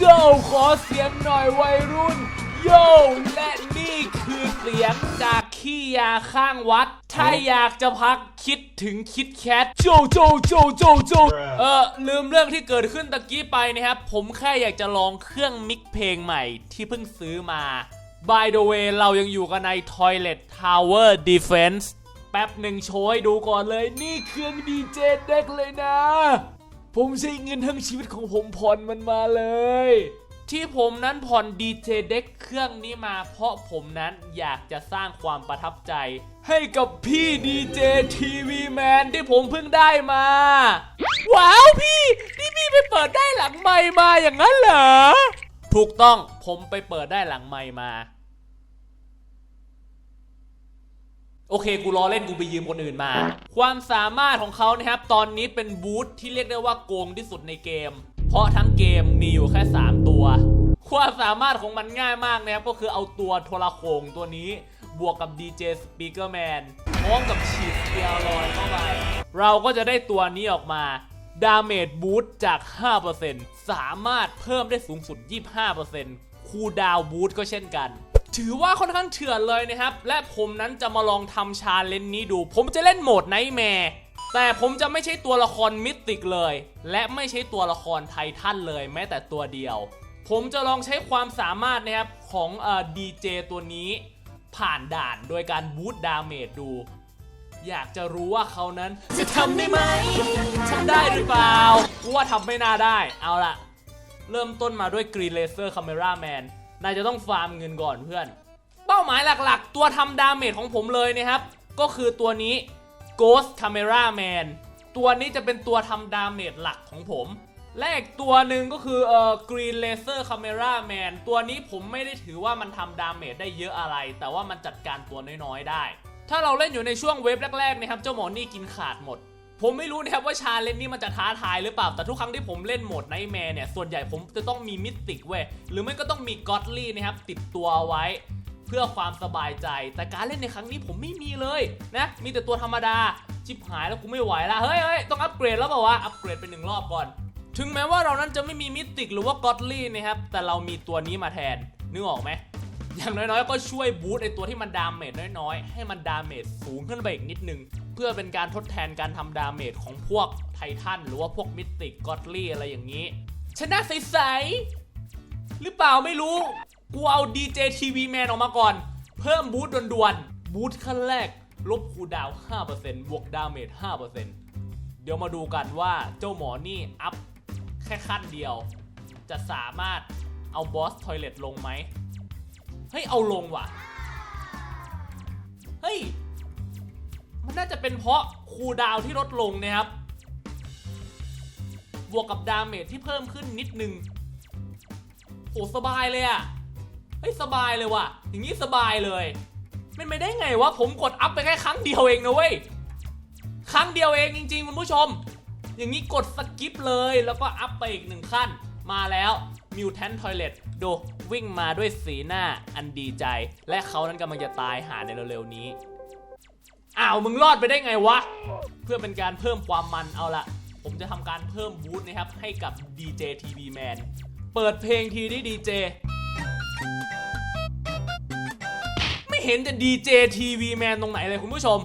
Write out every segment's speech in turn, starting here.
โจ้ขอเสียงหน่อยวัยรุ่น โยและนี่คือเสียงจากขี้ยาข้างวัด ถ้าอยากจะพักคิดถึงคิดแคทโจโจโจโจโจเออลืมเรื่องที่เกิดขึ้นตะกี้ไปนะครับ ผมแค่อยากจะลองเครื่องมิกเพลงใหม่ที่เพิ่งซื้อมา By the way เรายังอยู่กันใน Toilet Tower Defense แป๊บหนึ่งโชว์ให้ดูก่อนเลย นี่เครื่องดีเจเด็กเลยนะ ผมใช้เงินทั้งชีวิตของผมผ่อนมันมาเลย ที่ผมนั้นผ่อนดีเจเด็กเครื่องนี้มา เพราะผมนั้นอยากจะสร้างความประทับใจ ให้กับพี่ดีเจทีวีแมนที่ผมเพิ่งได้มา ว้าวพี่นี่พี่ไปเปิดได้หลังไมค์มาอย่างนั้นเหรอ ถูกต้องผมไปเปิดได้หลังไมค์มา โอเค กูรอเล่นกูไปยืมคนอื่นมา ความสามารถของเขานะครับ ตอนนี้เป็นบูธที่เรียกได้ว่าโกงที่สุดในเกม เพราะทั้งเกมมีอยู่แค่ 3 ตัว ความสามารถของมันง่ายมากนะครับ ก็คือเอาตัวโทรโขงตัวนี้ บวกกับ DJ Speakerman พร้อมกับฉีดเตียรอยเข้าไป เราก็จะได้ตัวนี้ออกมาดาเมจบูทจาก 5%สามารถเพิ่มได้สูงสุด 25%คูดาวบูทก็เช่นกัน ถือว่าค่อนข้างเถื่อนเลยนะครับ และผมนั้นจะมาลองทำชาเลนจ์นี้ดู ผมจะเล่นโหมดไนท์แมร์แต่ผมจะไม่ใช่ตัวละครมิติกเลย และไม่ใช่ตัวละครไททันเลยแม้แต่ตัวเดียว ผมจะลองใช้ความสามารถนะครับของเอ่อดีเจตัวนี้ผ่านด่านโดยการบูทดาเมจดู อยากจะรู้ว่าเขานั้นจะทำได้ไหมทำได้หรือเปล่ากูว่าทำไม่น่าได้ เอาล่ะ เริ่มต้นมาด้วย Green Laser Camera Man น นายจะต้องฟาร์มเงินก่อนเพื่อน เป้าหมายหลักๆ ตัวทำดาเมจของผมเลยนะครับ ก็คือตัวนี้ Ghost Camera Man ตัวนี้จะเป็นตัวทำดาเมจหลักของผม และอีกตัวหนึ่งก็คือเอ่อ Green Laser Camera Man ตัวนี้ผมไม่ได้ถือว่ามันทำดาเมจได้เยอะอะไร แต่ว่ามันจัดการตัวน้อยๆได้ ถ้าเราเล่นอยู่ในช่วงเวฟแรกๆนะครับเจ้าหมอนี่กินขาดหมด ผมไม่รู้นะครับว่าชาเลนจ์นี้มันจะท้าทายหรือเปล่า แต่ทุกครั้งที่ผมเล่นโหมดไนท์แมร์เนี่ย ส่วนใหญ่ผมจะต้องมีมิติกเว้ย หรือไม่ก็ต้องมีก็อดลี่นะครับ ติดตัวไว้เพื่อความสบายใจ แต่การเล่นในครั้งนี้ผมไม่มีเลยนะ มีแต่ตัวธรรมดา ชิบหายแล้วกูไม่ไหวละเฮ้ยเฮ้ยต้องอัปเกรดแล้วเปล่าวะ อัปเกรดเป็นหนึ่งรอบก่อน ถึงแม้ว่าเรานั้นจะไม่มีมิติกหรือว่าก็อดลี่นะครับ แต่เรามีตัวนี้มาแทน นึกออกไหมอย่างน้อยๆ ก็ช่วยบูตไอตัวที่มันดาเมจน้อยๆ ให้มันดาเมจสูงขึ้นไปอีกนิดนึง พื่อเป็นการทดแทนการทำดาเมจของพวกไททันหรือว่าพวกมิติกกอดลี่อะไรอย่างนี้ ชนะใสๆหรือเปล่าไม่รู้ กูเอา DJ TV Man ออกมาก่อน เพิ่มบูตด่วนๆ บูตขั้นแรก ลบคูดาวน์5%บวกดาเมจ 5%เดี๋ยวมาดูกันว่าเจ้าหมอนี่อัพแค่ขั้นเดียว จะสามารถเอาบอสทอยเลตลงไหมเฮ้ยเอาลงว่ะ เฮ้ย มันน่าจะเป็นเพราะคูลดาวที่ลดลงนะครับ บวกกับดาเมจที่เพิ่มขึ้นนิดนึงโหสบายเลยอะเฮ้ยสบายเลยว่ะ อย่างนี้สบายเลยไม่ไม่ได้ไงวะผมกดอัพไปแค่ครั้งเดียวเองนะเว้ย ครั้งเดียวเองจริงๆคุณผู้ชม อย่างนี้กดสกิปเลยแล้วก็อัพไปอีกหนึ่งขั้น มาแล้วมิวแทนทอยเลตดูวิ่งมาด้วยสีหน้าอันดีใจ และเขานั้นกำลังจะตายหาในเร็วๆนี้ อ้าวมึงรอดไปได้ไงวะ เพื่อเป็นการเพิ่มความมันเอาละผมจะทำการเพิ่มบูทนะครับ ให้กับ DJ TV Man เปิดเพลงทีที่ DJ ไม่เห็นจะ DJ TV Man ตรงไหนเลยคุณผู้ชม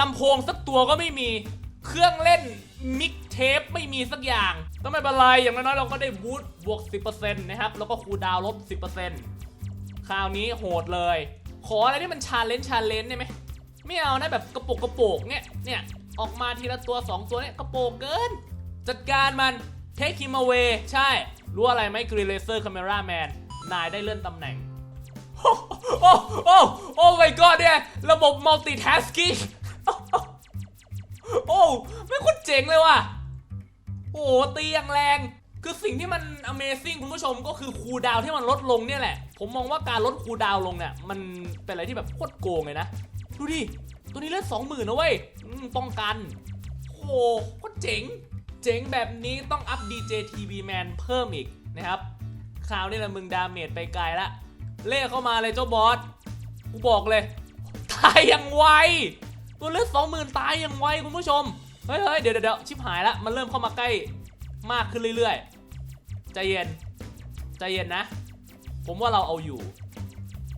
ลำโพงสักตัวก็ไม่มี เครื่องเล่นมิกเทปไม่มีสักอย่างก็ไม่เป็นไรอย่างน้อยๆเราก็ได้บูทบวก 10%นะครับ แล้วก็คูดาวน์ลบ 10%คราวนี้โหดเลย ขออะไรที่มันชาเลนจ์ชาเลนจ์ได้ไหม ไม่เอานะแบบกระโปกกระโปกเนี่ยเนี่ยออกมาทีละตัว 2 ตัวเนี่ยกระโปกเกิน จัดการมัน take him away ใช่ รู้อะไรไหม Green Laser Camera Man นายได้เลื่อนตำแหน่ง โอ้โอ้โอ้โอ้ my god เนี่ย ระบบ multitasking โอ้ไม่งโคนเจ๋งเลยว่ะ โอ้ตีอย่างแรง คือสิ่งที่มัน Amazing คุณผู้ชมก็คือคูดาวที่มันลดลงเนี่ยแหละ ผมมองว่าการลดคูดาวลงเนี่ย มันเป็นอะไรที่แบบโคตรโกงเลยนะ ดูดิ ตัวนี้เลือดสองหมื่นนะเว้ยป้องกันโอ้โหโคตรเจ๋ง เจ๋งแบบนี้ต้องอัพ DJ TV Man เพิ่มอีกนะครับ คราวนี้แหละมึงดาเมจไปไกลละ เล่เข้ามาเลยเจ้าบอส กูบอกเลย ตายอย่างไว ตัวเลือดสองหมื่นตายอย่างไวคุณผู้ชม เฮ้ยเฮ้ยเดี๋ยวเดี๋ยวชิบหายละ มันเริ่มเข้ามาใกล้มากขึ้นเรื่อยๆ ใจเย็น ใจเย็นนะ ผมว่าเราเอาอยู่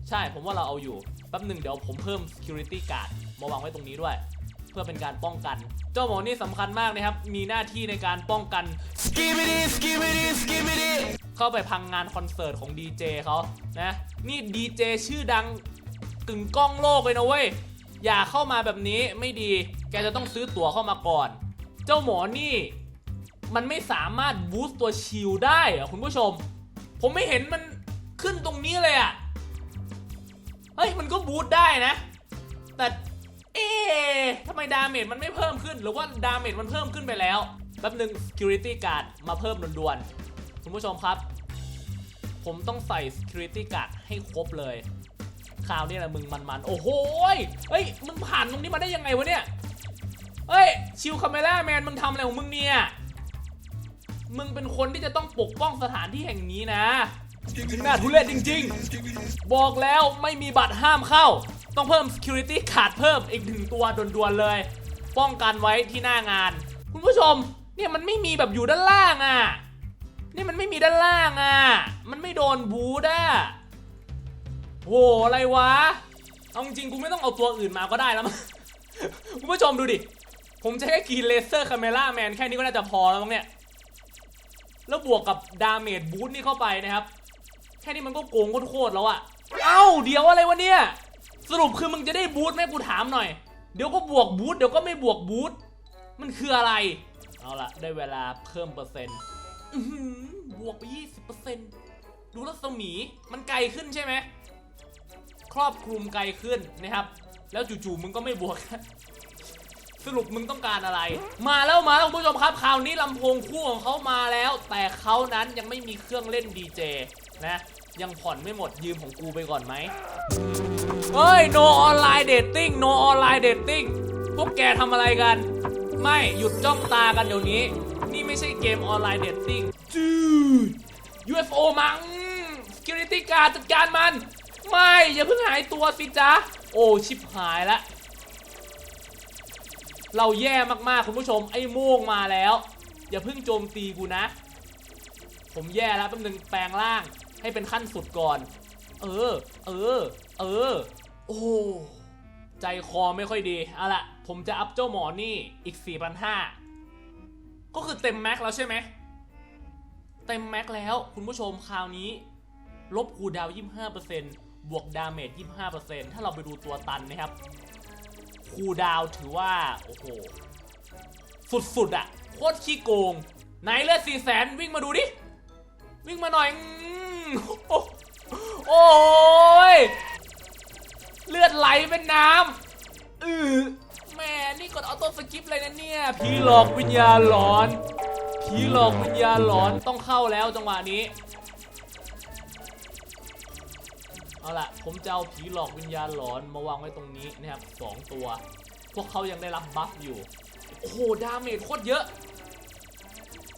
ใช่ ผมว่าเราเอาอยู่ ป๊บหนึ่งเดี๋ยวผมเพิ่ม security guard มาวางไว้ตรงนี้ด้วย เพื่อเป็นการป้องกัน เจ้าหมอนี่สำคัญมากนะครับ มีหน้าที่ในการป้องกัน Skibidi, skibidi, skibidi. เข้าไปพังงานคอนเสิร์ตของดีเจเขานะ นี่ดีเจชื่อดังกึ่งกล้องโลกเลยนะเว้ย อย่าเข้ามาแบบนี้ไม่ดี แกจะต้องซื้อตั๋วเข้ามาก่อน เจ้าหมอนี่มันไม่สามารถบูสต์ตัวชิลได้อะคุณผู้ชม ผมไม่เห็นมันขึ้นตรงนี้เลยอะ เฮ้ยมันก็บูตได้นะ แต่เอ๊ะทำไมดาเมจมันไม่เพิ่มขึ้น หรือว่าดาเมจมันเพิ่มขึ้นไปแล้วแป๊บหนึง security guard มาเพิ่มด่วนๆ คุณผู้ชมครับ ผมต้องใส่ security guard ให้ครบเลย คราวนี้แหละมึงมันๆ โอ้โหเฮ้ย มึงผ่านตรงนี้มาได้ยังไงวะเนี่ยเฮ้ย ชิวคาเมล่าแมนมึงทำอะไรของมึงเนี่ย มึงเป็นคนที่จะต้องปกป้องสถานที่แห่งนี้นะ ถึงหน้าทุเรศจริงๆ บอกแล้วไม่มีบัตรห้ามเข้า ต้องเพิ่ม security ขาดเพิ่มอีกหนึ่งตัวด่วนๆเลย ป้องกันไว้ที่หน้างาน คุณผู้ชมเนี่ยมันไม่มีแบบอยู่ด้านล่างอะนี่มันไม่มีด้านล่างอะ มันไม่โดนบูดอะโหอะไรวะ เอาจริงๆกูไม่ต้องเอาตัวอื่นมาก็ได้แล้วมั้งคุณผู้ชมดูดิ ผมจะแค่กีเลเซอร์คาเมล่าแมนแค่นี้ก็น่าจะพอแล้วมั้งเนี่ย แล้วบวกกับดาเมจบูทนี่เข้าไปนะครับ แค่นี้มันก็โกงโคตรๆแล้วอะเอ้าเดี๋ยวอะไรวะเนี่ย สรุปคือมึงจะได้บูทไหมกูถามหน่อย เดี๋ยวก็บวกบูทเดี๋ยวก็ไม่บวกบูทมันคืออะไร เอาละได้เวลาเพิ่มเปอร์เซ็นต์อื้อหือบวกไป20%ดูรัศมีมันไกลขึ้นใช่ไหม ครอบคลุมไกลขึ้นนะครับ แล้วจู่ๆมึงก็ไม่บวก สรุปมึงต้องการอะไร มาแล้วมาแล้วคุณผู้ชมครับ คราวนี้ลำโพงคู่ของเขามาแล้ว แต่เขานั้นยังไม่มีเครื่องเล่นดีเจนะ ยังผ่อนไม่หมดยืมของกูไปก่อนไหมเฮ้ย no online dating no online dating พวกแกทำอะไรกัน ไม่หยุดจ้องตากันเดี๋ยวนี้ นี่ไม่ใช่เกมออนไลน์เดทติ้งจืด UFO มัง security guard จัดการมัน ไม่ อย่าเพิ่งหายตัวสิจ๊ะ โอ้ชิบหายละ เราแย่มากๆ คุณผู้ชม ไอ้ม่งมาแล้ว อย่าเพิ่งโจมตีกูนะ ผมแย่แล้วแป๊บนึงแปลงร่าง ให้เป็นขั้นสุดก่อน เออ เออ เออ โอ้ใจคอไม่ค่อยดีเอาละผมจะอัพเจ้าหมอนี่อีก 4,500 ก็คือเต็มแม็กแล้วใช่ไหม เต็มแม็กแล้วคุณผู้ชมคราวนี้ ลบคูลดาวน์25%บวกดาเมจ 25%ถ้าเราไปดูตัวตันนะครับ คูลดาวน์ถือว่า โอ้โห สุดๆอะโคตรขี้โกง ไหนเลือด4แสนวิ่งมาดูดิ วิ่งมาหน่อยอืม โอ้ย เลือดไหลเป็นน้ำอือแม่นี่กดออโต้สกิปเลยนะเนี่ย ผีหลอกวิญญาณหลอน ผีหลอกวิญญาณหลอนต้องเข้าแล้วจังหวะนี้ เอาล่ะ ผมจะเอาผีหลอกวิญญาณหลอนมาวางไว้ตรงนี้นะครับสองตัว พวกเขายังได้รับบัฟอยู่ โอ้โห ดาเมจโคตรเยอะ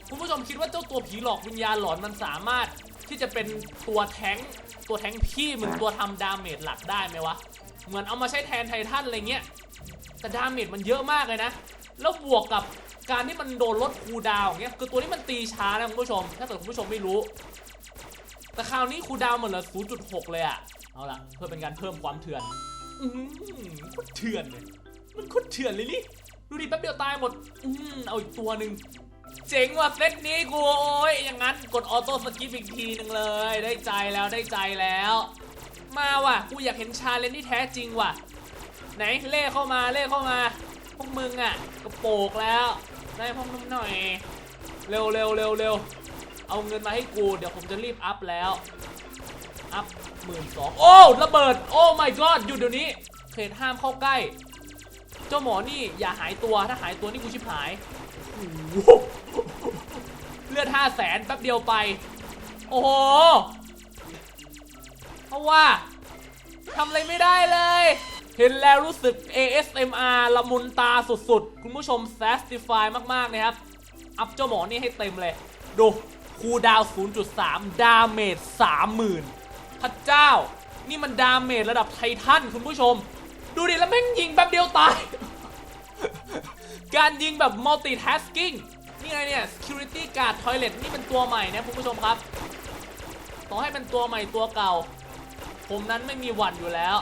คุณผู้ชมคิดว่าเจ้าตัวผีหลอกวิญญาณหลอนมันสามารถ ที่จะเป็นตัวแท้งตัวแท้งพี่มึงตัวทำดาเมจหลักได้ไหมวะ เหมือนเอามาใช้แทนไททันอะไรเงี้ย แต่ดาเมจมันเยอะมากเลยนะ แล้วบวกกับการที่มันโดนลดคูดาวอย่างเงี้ย คือตัวนี้มันตีช้านะคุณผู้ชม ถ้าเกิดคุณผู้ชมไม่รู้ แต่คราวนี้คูดาวน์มันเหลือ 0.6 เลยอะเอาล่ะ เพื่อเป็นการเพิ่มความเถื่อน อืมโคตรเถื่อนเลย มันโคตรเถื่อนเลยนี่ ดูดิแป๊บเดียวตายหมด อืมเอาอีกตัวหนึ่ง เจ๋งว่ะเซตนี้กูโอ้ยอย่างนั้นกดออโต้สกิปอีกทีหนึ่งเลย ได้ใจแล้วได้ใจแล้ว มาว่ะกูอยากเห็นชาเลนจ์ที่แท้จริงว่ะ ไหนเล่เข้ามาเล่เข้ามาพวกมึงอะกระโปกแล้ว ได้พวกนุ่มหน่อย เร็วเร็วเร็วเร็วเอาเงินมาให้กูเดี๋ยวผมจะรีบอัพแล้ว อัพหมื่นสองโอ้ระเบิดโอ้ my god หยุดเดี๋ยวนี้เขตห้ามเข้าใกล้ เจ้าหมอนี่อย่าหายตัวถ้าหายตัวนี่กูชิบหายเลือดห้าแสนแป๊บเดียวไป โอ้โหเพราะว่าทำอะไรไม่ได้เลย เห็นแล้วรู้สึก ASMR ละมุนตาสุดๆ คุณผู้ชม satisfy มากๆนะครับ อัพเจ้าหมอนี่ให้เต็มเลย ดูคูดาวน์0.3 ดาเมจ30,000 พระเจ้า นี่มันดาเมจระดับไททันคุณผู้ชม ดูดิแล้วแม่งยิงแป๊บเดียวตาย การยิงแบบ multitasking นี่ไงเนี่ย security guard toilet นี่เป็นตัวใหม่นะคุณผู้ชมครับต่อให้เป็นตัวใหม่ตัวเก่า ผมนั้นไม่มีหวันอยู่แล้ว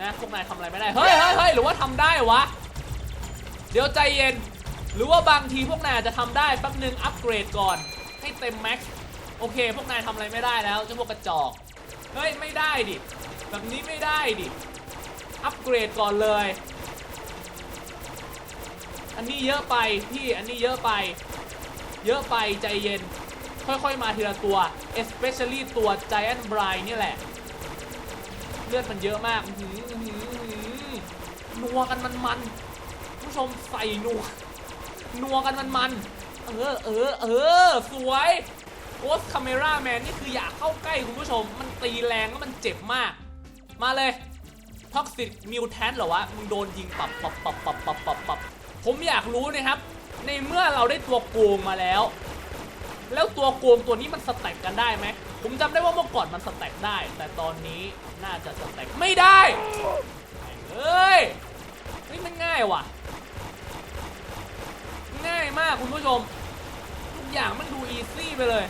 นะพวกนายทำอะไรไม่ได้ เฮ้ยเฮ้ยเฮ้ยหรือว่าทำได้วะ เดี๋ยวใจเย็น หรือว่าบางทีพวกนายจจะทำได้แป๊บนึงอัปเกรดก่อน ให้เต็มแม็กซ์โอเค พวกนายทำอะไรไม่ได้แล้วเจ้าพวกกระจอก เฮ้ย ไม่ได้ดิ แบบนี้ไม่ได้ดิ อัปเกรดก่อนเลย อันนี้เยอะไปพี่อันนี้เยอะไป เยอะไปใจเย็น ค่อยๆมาทีละตัว especially ตัว Giant Bride นี่แหละ เลือดมันเยอะมากหืออื้อหืออื้อหือนัวกันมันมันผู้ชมใส่นัวนัวกันมันมันๆเออเออเออสวยโอสคาเมราแมนนี่คืออยากเข้าใกล้คุณผู้ชม มันตีแรงแล้วมันเจ็บมาก มาเลย ท็อกซิ m มิวแทนเหรอวะ มึงโดนยิงปับปับปับปับปับปับปับผมอยากรู้นะครับ ในเมื่อเราได้ตัวโกงมาแล้ว แล้วตัวโกงตัวนี้มันสแต็กกันได้ไหม ผมจำได้ว่าเมื่อก่อนมันสแต็กได้ แต่ตอนนี้น่าจะสแต็กไม่ได้เฮ้ยเฮ้ยมันง่ายว่ะ ง่ายมากคุณผู้ชม ทุกอย่างมันดูอีซี่ไปเลย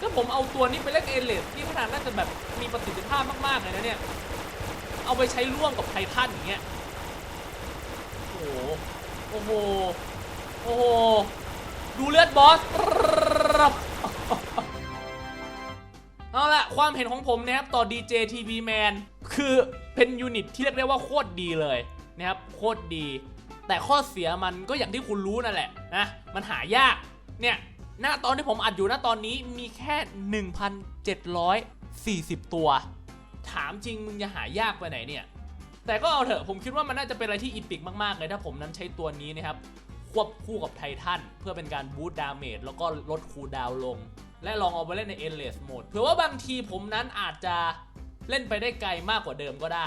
ถ้าผมเอาตัวนี้ไปเล่นเอเลสที่ทางน่าจะแบบมีประสิทธิภาพมากๆเลยนะเนี่ย เอาไปใช้ร่วมกับไททันอย่างเงี้ยโอ้โหโอ้โหโอ้โหดูเลือดบอสเอาละความเห็นของผมนะครับต่อ DJ TV Man คือเป็นยูนิตที่เรียกได้ว่าโคตรดีเลยนะครับโคตรดี แต่ข้อเสียมันก็อย่างที่คุณรู้นั่นแหละนะมันหายากเนี่ยหน้าตอนที่ผมอัดอยู่หน้าตอนนี้มีแค่ 1,740 ตัว ถามจริงมึงจะหายากไปไหนเนี่ย แต่ก็เอาเถอะผมคิดว่ามันน่าจะเป็นอะไรที่อีพิกมากๆเลยถ้าผมนั้นใช้ตัวนี้นะครับ ควบคู่กับไททันเพื่อเป็นการบูตดาเมจแล้วก็ลดคูลดาวลง และลองเอาไปเล่นใน endless mode เผื่อว่าบางทีผมนั้นอาจจะเล่นไปได้ไกลมากกว่าเดิมก็ได้